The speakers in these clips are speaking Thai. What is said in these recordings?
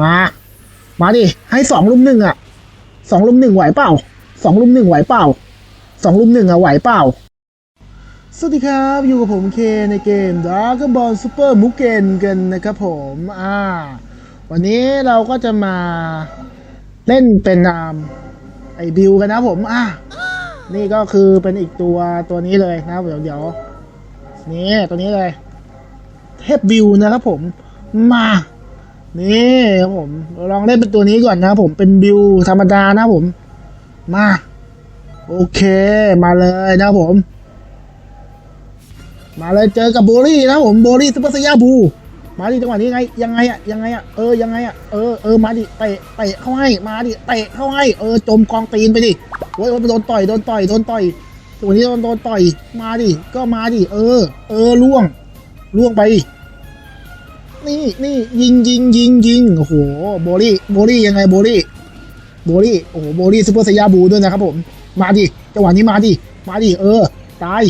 มา มาดิ ให้สองลุมหนึ่งอะ สองลุมหนึ่งไหวเปล่า สองลุมหนึ่งไหวเปล่า สองลุมหนึ่งอะไหวเปล่า สวัสดีครับ อยู่กับผมเคในเกม Dragon Ball Super Mugen กันนะครับผม อ่า วันนี้เราก็จะมาเล่นเป็นนามไอบิวกันนะผม อ่านี่ก็คือเป็นอีกตัวตัวนี้เลยนะเดี๋ยวเดี๋ยวนี่ตัวนี้เลย เทพบิวนะครับผม มา นี่ครับผมเราลองเล่นเป็นตัวนี้ก่อนนะผมเป็นบิวธรรมดานะผม มา โอเคมาเลยนะผม มาเลยเจอกับโบลี่นะผมโบลี่ซุปเปอร์สยาบู มาดิจังหวะนี้ไงยังไงอะยังไงอะเออยังไงอะเออเออมาดิเตะเตะเข้าให้มาดิเตะเข้าให้เออจมกองตีนไปดิโอ้ยโอ้ยโดนต่อยโดนต่อยโดนต่อยตัวนี้โดนโดนต่อยมาดิก็มาดิเออ เออล่วงล่วงไป นี่นี่ยิงยิงยิงยิงโอ้โหโบลี่โบลี่ยังไงโบลี่โบลี่โอ้โหโบลี่ซุปเปอร์สยาบูด้วยนะครับผมมาดิจังหวะนี้มาดิมาดิเออตาย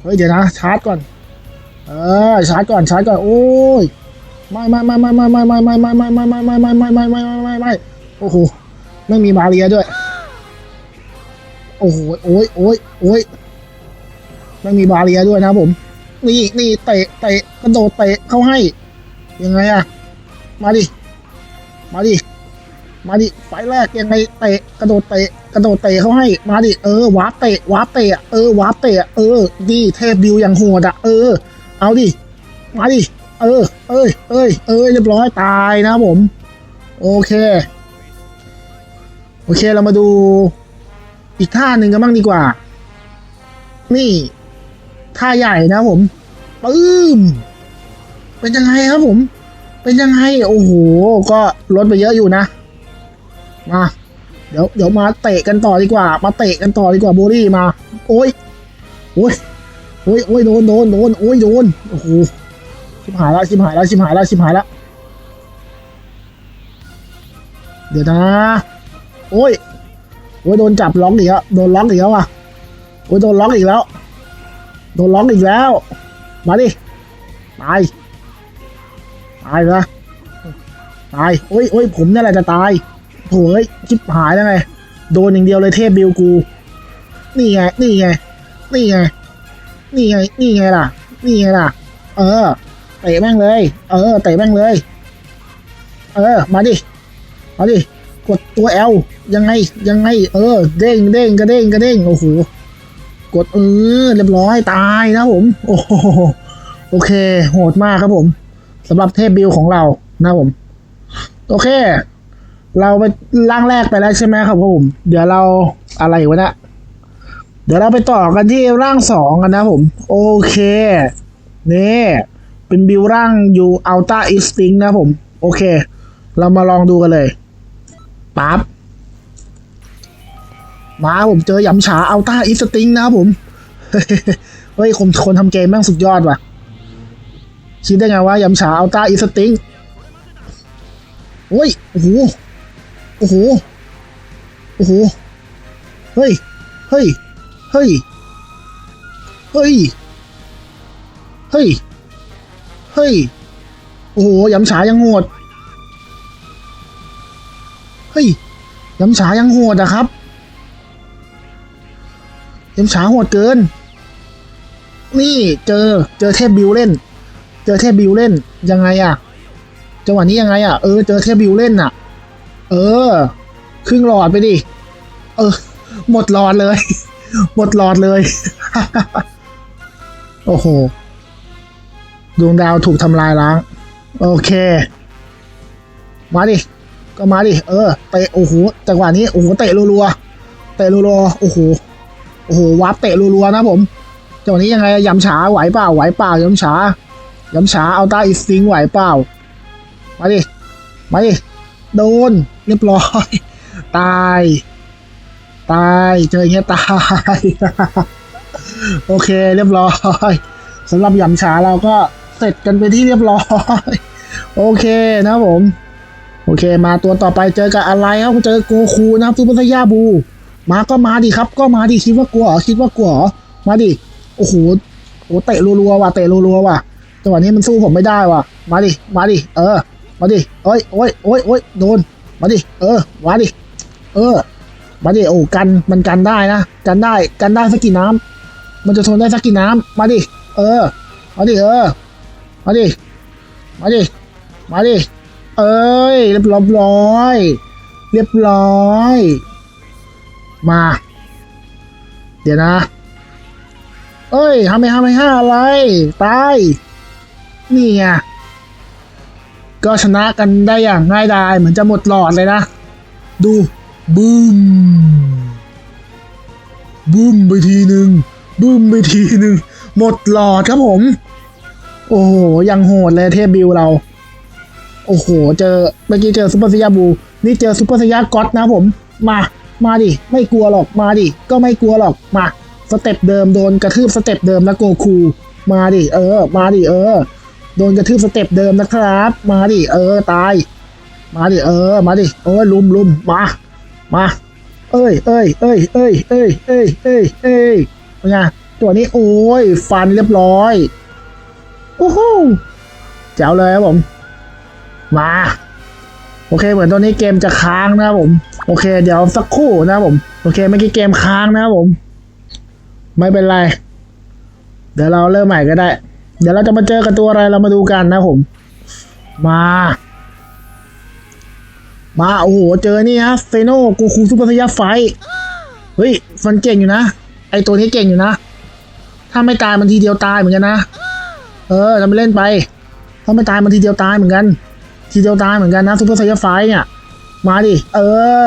เฮ้ยเดี๋ยวนะชาร์จก่อนเออชาร์จก่อนชาร์จก่อนโอ้ยไม่ไม่ไม่ไม่ไม่ไม่ไม่ไม่ไม่ไม่ไม่ไม่ไม่ไม่ไม่ไม่ไม่ไม่ไม่โอ้โหไม่มีบาเรียด้วยโอ้โหโอ้ยโอ้ยโอ้ยไม่มีบาเรียด้วยนะผม นี่นี่เตะเตะกระโดดเตะเข้าให้ ยังไงอะมาดิ มาดิ มาดิไฟแรกยังไงเตะกระโดดเตะกระโดดเตะเข้าให้ มาดิเออวาเตะวาเตะเออวาเตะเออดีเทพบิวอย่างโหดอะเออ เอาดิ มาดิ เออ เอ้ยเอ้ยเอ้ยเรียบร้อยตายนะผม โอเค โอเคเรามาดูอีกท่าหนึ่งกันบ้างดีกว่า นี่ ท่าใหญ่นะผมปื้มเป็นยังไงครับผม เป็นยังไงโอ้โห ก็ลดไปเยอะอยู่นะ มา เดี๋ยวเดี๋ยวมาเตะกันต่อดีกว่า มาเตะกันต่อดีกว่าโบลี่มา โอ้ยโอ้ยโอ้ยโอ้ยโดนโดนโดนโอ้ยโดนโอ้โหชิบหายแล้วชิบหายแล้วชิบหายแล้วชิบหายแล้วเดี๋ยวนะ โอ้ยโอ้ยโดนจับล็อกอีกแล้วโดนล็อกอีกแล้วอะโอ้ยโดนล็อกอีกแล้ว โดนล็อกอีกแล้ว มาดิ ตาย ตายนะตาย โอ้ยโอ้ยผมนี่แหละจะตายโถ่เอ้ยชิบหายแล้วไง โดนอย่างเดียวเลยเทพบิวกู นี่ไง นี่ไง นี่ไง นี่ไง นี่ไงล่ะ นี่ไงล่ะ เออ เตะแม่งเลย เออ เตะแม่งเลย เออ มาดิ มาดิ กดตัว L ยังไง ยังไง เออ เด้งเด้งกระเด้งกระเด้ง โอ้โห กดเออเรียบร้อยตายนะผม โอ้โหโอเค โหดมากครับผมสำหรับเทพบิลของเรานะผม โอเค เราไปร่างแรกไปแล้วใช่ไหมครับผม เดี๋ยวเราอะไรวะเนะเดี๋ยวเราไปต่อกันที่ร่างสองกันนะผม โอเคนี่เป็นบิวร่างอยู่อัลต้าอิสติงนะผม โอเค เรามาลองดูกันเลยปั๊บ มาผมเจอหยำฉาอัลต้าอิสติงนะครับผม เฮ้ยคนคนทำเกมแม่งสุดยอดว่ะ คิดได้ไงว่ายำฉาอัลต้าอิสติงโอ้ย โอ้โห โอ้โห โอ้โห เฮ้ย เฮ้ย เฮ้ย เฮ้ย เฮ้ย เฮ้ย โอ้โหยำฉายังโหด เฮ้ยยำฉายังโหดอะครับ ยำฉาโหดเกิน นี่เจอเจอเทพบิวเล่น เจอเทพบิวเล่นยังไงอะจังหวะนี้ยังไงอะเออเจอเทพบิวเล่นอะเออ ครึ่งหลอดไปดิเออ หมดหลอดเลย หมดหลอดเลย โอ้โหดวงดาวถูกทำลายล้าง โอเค มาดิ ก็มาดิ เออเตะโอ้โหจังหวะนี้ โอ้โห เตะรัวๆ เตะรัวๆ โอ้โห โอ้โหวับเตะรัวๆนะผมจังหวะนี้ยังไงยำฉาไหวเปล่าไหวเปล่ายำฉายำฉาเอาตาอิสติงไหวเปล่ามาดิมาดิโดนเรียบร้อย ตาย ตายเจออย่างเงี้ยตาย โอเคเรียบร้อยสำหรับยำฉาเราก็เสร็จกันไปที่เรียบร้อย โอเคนะผม โอเค มาตัวต่อไปเจอกับอะไรครับเจอโกคูนะครับซูเปอร์ไซยาบู มาก็มาดิครับ ก็มาดิคิดว่ากลัวเหรอคิดว่ากลัวเหรอมาดิโอ้โหโอ้เตะรัวๆว่ะเตะรัวๆว่ะจังหวะนี้มันสู้ผมไม่ได้ว่ะ มาดิมาดิเออ มาดิเอ้ยโอ้ยโอ้ยโอ้ยโดน มาดิเออมาดิเออ มาดิโอ้กันมันกันได้นะกันได้กันได้สักกี่น้ำมันจะทนได้สักกี่น้ำมาดิเออ มาดิเออ มาดิมาดิมาดิเอ้ยเรียบร้อย เรียบร้อย มา เดี๋ยวนะ เอ้ยทำไมทำไมห้าอะไรตายนี่ไงก็ชนะกันได้อย่างง่ายดายเหมือนจะหมดหลอดเลยนะ ดูบูมบูมไปทีหนึ่งบูมไปทีหนึ่งหมดหลอดครับผม โอ้โห ยังโหดเลยเทพบิวเรา โอ้โห เจอเมื่อกี้เจอซุปเปอร์สยาบู นี่เจอซุปเปอร์สยาก๊อตนะผม มา มาดิ ไม่กลัวหรอก มาดิ ก็ไม่กลัวหรอก มา สเต็ปเดิมโดนกระทืบสเต็ปเดิมนะโกคู มาดิ เออ มาดิ เออ โดนกระทืบสเต็ปเดิมนะครับ มาดิ เออ ตาย มาดิ เออ มาดิโอ้ยลุมลุมมา มา เอ้ยเอ้ยเอ้ยเอ้ยเอ้ยเอ้ยเอ้ยเอ้ยเป็นไงตัวนี้โอ้ย ฟันเรียบร้อย โอ้โหแจ๋วเลยครับผม มา โอเค เหมือนตอนนี้เกมจะค้างนะครับผม โอเค เดี๋ยวสักครู่นะครับผม โอเค เมื่อกี้เกมค้างนะครับผม ไม่เป็นไร เดี๋ยวเราเริ่มใหม่ก็ได้ เดี๋ยวเราจะมาเจอกับตัวอะไรเรามาดูกันนะผม มา มา โอ้โห เจอนี่ฮะเฟโนกูคูซูเปอร์สยาไฟ เฮ้ยมันเก่งอยู่นะ ไอตัวนี้เก่งอยู่นะ ถ้าไม่ตายมันทีเดียวตายเหมือนกันนะ เออทำไปเล่นไป ถ้าไม่ตายมันทีเดียวตายเหมือนกัน ทีเดียวตายเหมือนกันนะซูเปอร์สยาไฟเนี่ย มาดิ เอ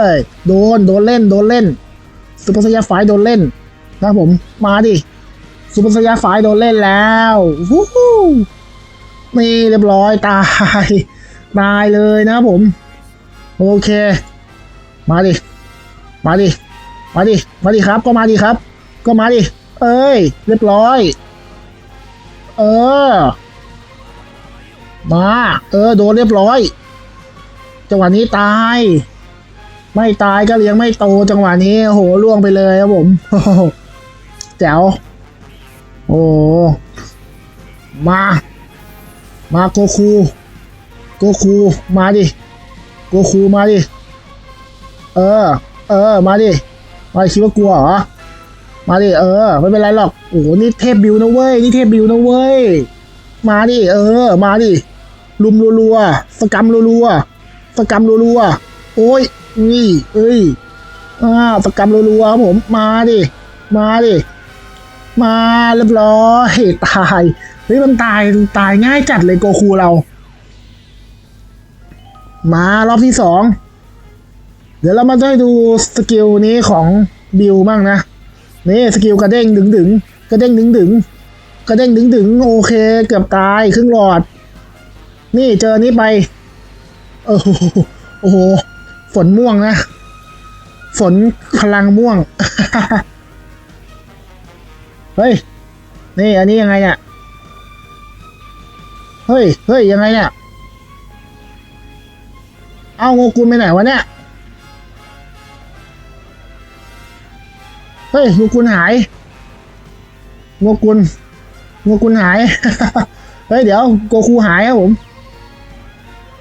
อโดน โดนเล่น โดนเล่นซูเปอร์สยาไฟโดนเล่น นะผม มาดิซูเปอร์สยาไฟโดนเล่นแล้ววู้ฮู้นี่เรียบร้อยตาย ตายเลยนะผม โอเค มาดิ มาดิ มาดิ มาดิครับ ก็มาดิครับ ก็มาดิ เอ้ย เรียบร้อย เออ มา เออ โดนเรียบร้อย จังหวะนี้ตาย ไม่ตายก็เลี้ยงไม่โตจังหวะนี้โอ้โหล่วงไปเลยครับผมแจ๋วโอ้มา มาโกคูโกคูมาดิโกคูมาดิ เออ เออ มาดิ มาคิดว่ากลัวเหรอ มาดิ เออ ไม่เป็นไรหรอก โอ้โห นี่เทพบิวนะเว้ย นี่เทพบิวนะเว้ย มาดิ เออ มาดิ ลุมรัวๆสกรรมรัวๆสกรรมรัวๆโอ้ยนี่เอ้ยอ่าสกรรมรัวๆครับผมมาดิมาดิมาเรียบร้อยตายเฮ้ยมันตายตายง่ายจัดเลยโกคูเรา มารอบที่สองเดี๋ยวเรามาได้ดูสกิลนี้ของบิวบ้างนะนี่สกิลกระเด้งดึงดึงกระเด้งดึงดึงกระเด้งดึงดึงโอเค เกือบตายครึ่งหลอด นี่เจอนี้ไป โอ้โหโอ้โห ฝนม่วงนะ ฝนพลังม่วง เฮ้ย นี่อันนี้ยังไงเนี่ย เฮ้ย เฮ้ยยังไงเนี่ย เอาโงกุลไปไหนวะเนี่ย เฮ้ยโงกุลหายโงกุลโงกุลหาย เฮ้ยเดี๋ยวโกคูหายครับผม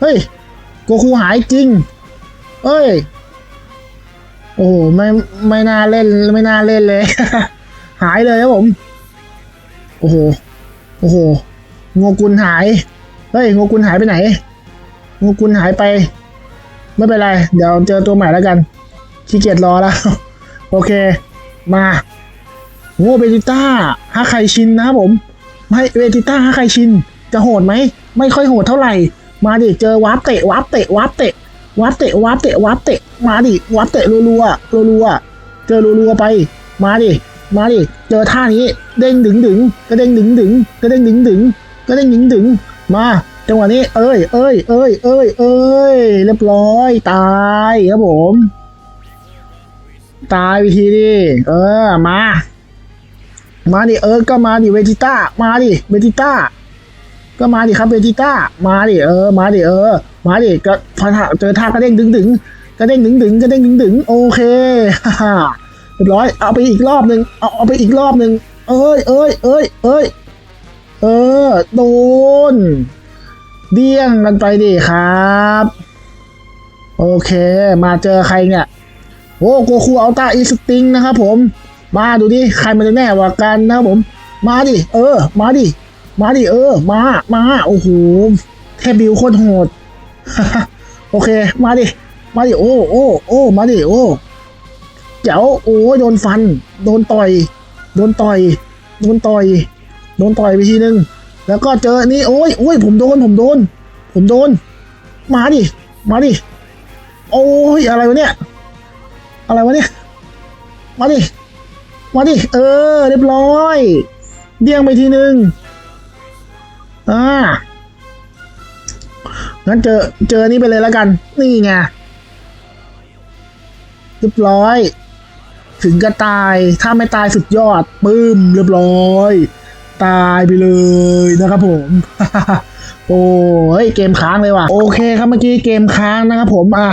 เฮ้ยโกคูหายจริงเฮ้ย โอ้โหไม่ไม่น่าเล่นไม่น่าเล่นเลย หายเลยครับผม โอ้โห โอ้โหงกุลหาย เฮ้ยงกุลหายไปไหนงกุลหายไป ไม่เป็นไร เดี๋ยวเจอตัวใหม่แล้วกัน ขี้เกียจรอแล้ว โอเค มาโง่เบจิต้าฮาไคชินนะครับผมไม่เบจิต้าฮาไคชิน จะโหดไหม ไม่ค่อยโหดเท่าไหร่ มาดิเจอวาร์ปเตะวาร์ปเตะวาร์ปเตะวาร์ปเตะวาร์ปเตะวาร์ปเตะมาดิวาร์ปเตะรัวๆรัวๆเจอรัวๆไป มาดิมาดิเจอท่านี้ เด้งดึงดึงกระเด้งดึงดึงกระเด้งดึงดึงกระเด้งดึงดึงมาจังหวะนี้เอ้ยเอ้ยเอ้ยเอ้ยเอ้ยเรียบร้อยตายครับผม ตายวิธีดิเออมา มาดิเออก็มาดิเวจิต้ามาดิเวจิต้า ก็มาดิครับเวจิต้า มาดิเออ มาดิเออ มาดิก็พอเจอท่ากระเด้งดึงดึงกระเด้งดึงดึงกระเด้งดึงดึงโอเคฮ่าฮ่าเรียบร้อย เอาไปอีกรอบหนึ่งเอาเอาไปอีกรอบหนึ่งเอ้ยเอ้ยเอ้ยเอ้ยเออโดนเดี้ยงกันไปดิครับ โอเค มาเจอใครเนี่ยโอ้โกคูอัลต้าอีสติงนะครับผม มาดูดิ ใครมันจะแน่กว่ากันนะครับผม มาดิ เออ มาดิ มาดิเออ มา มาโอ้โหเทพบิวโคตรโหดโอเค มาดิ มาดิ โอ้โอ้โอ้มาดิ โอ้เจ๋วโอ้โดนฟัน โดนต่อย โดนต่อย โดนต่อย โดนต่อยไปทีนึง แล้วก็เจอ นี่ โอ้ยโอ้ยผมโดน ผมโดน ผมโดน มาดิ มาดิ โอ้ย อะไรวะเนี่ย อะไรวะเนี่ย มาดิ มาดิ เออ เรียบร้อย เดี้ยงไปทีนึง อ่างั้นเจอเจอนี่ไปเลยแล้วกัน นี่ไงเรียบร้อย ถึงก็ตาย ถ้าไม่ตายสุดยอดปึ้มเรียบร้อย ตายไปเลยนะครับผม โอ้ยเกมค้างเลยว่ะ โอเคครับเมื่อกี้เกมค้างนะครับผมอะ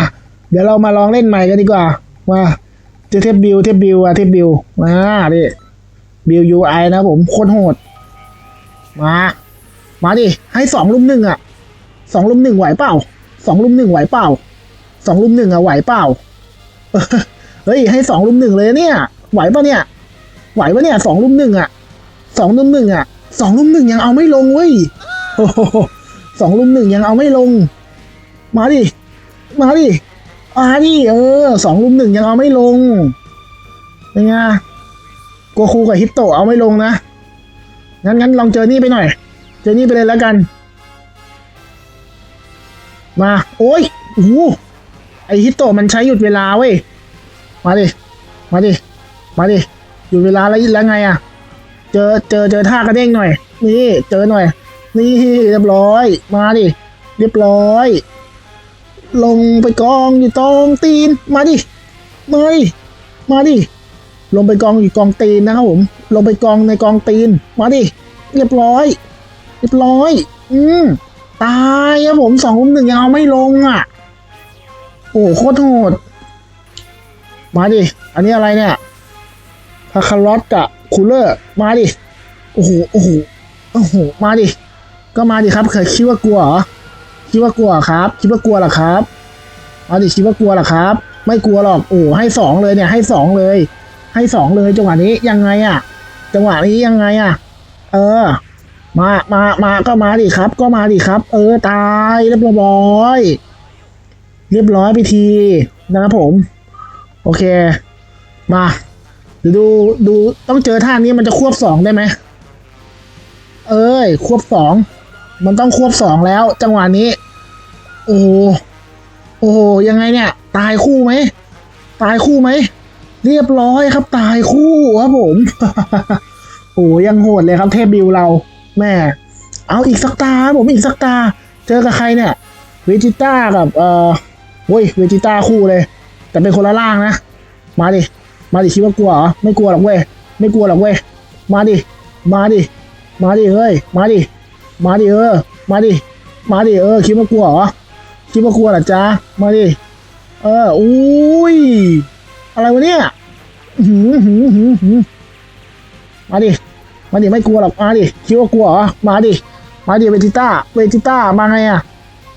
เดี๋ยวเรามาลองเล่นใหม่กันดีกว่าว่าเจอเทปบิวเทปบิวอะเทปบิวมาดิบิวยูไอนะผมโคตรโหดมา มาดิ ให้สองลุมหนึ่งอะสองลุมหนึ่งไหวเปล่าสองลุมหนึ่งไหวเปล่าสองลุมหนึ่งอะไหวเปล่าเฮ้ยให้สองลุมหนึ่งเลยเนี่ย ไหวปะเนี่ย ไหวปะเนี่ยสองลุมหนึ่งอะสองลุมหนึ่งอะสองลุมหนึ่งยังเอาไม่ลงเว้ยสองลุมหนึ่งยังเอาไม่ลง มาดิ มาดิมาดิเออสองลุมหนึ่งยังเอาไม่ลงเป็นไงโกคูกับฮิตโตะเอาไม่ลงนะงั้นงั้นลองเจอนี่ไปหน่อย จอนี่ไปเลยแล้วกัน มา โอ้ยโอ้โหไอฮิตโตะมันใช้หยุดเวลาเว้ย มาดิ มาดิ มาดิ หยุดเวลาแล้วแล้วไงอะ เจอ เจอ เจอท่ากระเด้งหน่อย นี่ เจอหน่อย นี่เรียบร้อย มาดิ เรียบร้อย ลงไปกองอยู่ตรงตีน มาดิมาดิมาดิ ลงไปกองอยู่กองตีนนะครับผม ลงไปกองในกองตีน มาดิ เรียบร้อย รียบร้อย อืม ตายครับผมสองลุมหนึ่งยังเอาไม่ลงอะ โอ้โหโคตรโหด มาดิ อันนี้อะไรเนี่ยพาคารอตกับคูลเลอร์ มาดิ โอ้โห โอ้โห โอ้โห มาดิ ก็มาดิครับเคยคิดว่ากลัวเหรอ คิดว่ากลัวครับ คิดว่ากลัวหรอครับ มาดิคิดว่ากลัวหรอครับ ไม่กลัวหรอก โอ้ให้สองเลยเนี่ย ให้สองเลย ให้สองเลยจังหวะนี้ยังไงอะจังหวะนี้ยังไงอะเออ มามามาก็มาดิครับ ก็มาดิครับ เออตายเรียบร้อย เรียบร้อยไปทีนะครับผม โอเค มาดูดูต้องเจอท่านี้มันจะควบสองได้ไหมเอ้ย ควบสองมันต้องควบสองแล้ว จังหวะนี้ โอ้โหโอ้โหยังไงเนี่ย ตายคู่ไหมตายคู่ไหมเรียบร้อยครับ ตายคู่ครับผม โอ้ยังโหดเลยครับเทพบิวเรา แม่เอาอีกสักตาผมอีกสักตา เจอกับใครเนี่ยเวจิต้ากับเอ่อโว้ยเวจิต้าคู่เลย แต่เป็นคนละล่างนะ มาดิ มาดิคิดว่ากลัวเหรอไม่กลัวหรอกเว้ยไม่กลัวหรอกเว้ยมาดิ มาดิ มาดิเฮ้ยมาดิ มาดิเออ มาดิ มาดิเออ คิดว่ากลัวเหรอคิดว่ากลัวหรอจ๊ะมาดิ เอออุ้ยอะไรวะเนี่ยหืมหืมหืมหืมมาดิ มาดิไม่กลัวหรอกมาดิคิดว่ากลัวเหรอมาดิมาดิเวจิต้าเวจิต้ามาไงอะ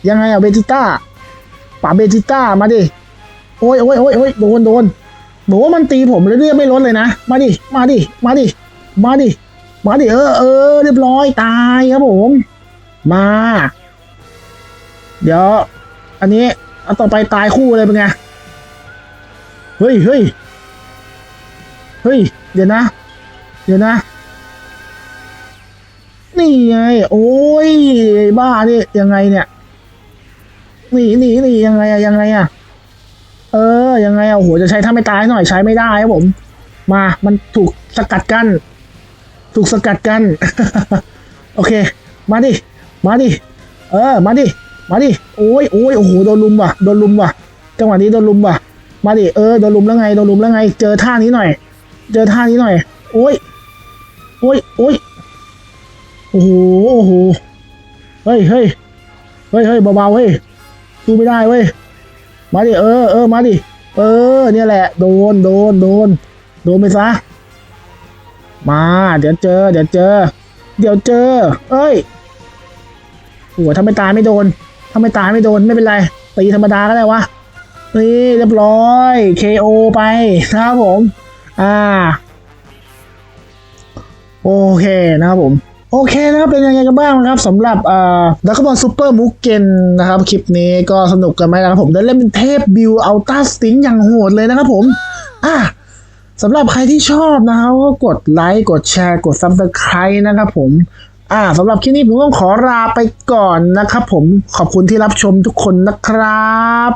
ยังไงอะเวจิต้าป่าเวจิต้ามาดิโอ้ยโอ้ยโอ้ยโอ้ยโดนโดนบอกว่ามันตีผมเรื่อยๆไม่ลดเลยนะ มาดิมาดิมาดิมาดิมาดิเออเออเรียบร้อยตายครับผมมา เดี๋ยว อันนี้เอาต่อไปตายคู่เลยเป็นไงเฮ้ยเฮ้ยเฮ้ยเดี๋ยวนะ เดี๋ยวนะ ไง โอ้ย บ้านี่ยังไงเนี่ยนี่นี่นี่ยังไงอะยังไงอะเออ ยังไงอะโอ้โหจะใช้ถ้าไม่ตายหน่อยใช้ไม่ได้ครับผม มา มันถูกสกัดกั้นถูกสกัดกั้นโอเค มาดิ มาดิ เออ มาดิ มาดิ โอ้ยโอ้ยโอ้โห โดนลุมว่ะ โดนลุมว่ะ จังหวะนี้โดนลุมว่ะ มาดิ เออ โดนลุมแล้วไง โดนลุมแล้วไง เจอท่านี้หน่อย เจอท่านี้หน่อย โอ้ยโอ้ยโอ้ย โอ้โหโอ้โหเฮ้ยเฮ้ยเฮ้ยเฮ้ยเบาๆเฮ้ยสู้ไม่ได้เว้ยมาดิเออเออมาดิเออเนี่ยแหละ โดนโดนโดนโดนไปซะมา เดี๋ยวเจอ เดี๋ยวเจอ เดี๋ยวเจอ เอ้ยหัวถ้าไม่ตายไม่โดนถ้าไม่ตายไม่โดนไม่เป็นไรตีธรรมดาก็ได้วะนี่เรียบร้อย KO ไปนะครับผม อ่า โอเคนะครับผม โอเคนะครับเป็นยังไงกันบ้างนะครับสำหรับเอ่อดักบอลซูเปอร์มุกเกนนะครับคลิปนี้ก็สนุกกันไหมนะครับผมได้เล่นเป็นเทพบิวอัลต้าสติงอย่างโหดเลยนะครับผมอะสำหรับใครที่ชอบนะครับก็กดไลค์กดแชร์กด Subscribe นะครับผมอ่าสำหรับคลิปนี้ผมต้องขอลาไปก่อนนะครับผมขอบคุณที่รับชมทุกคนนะครับ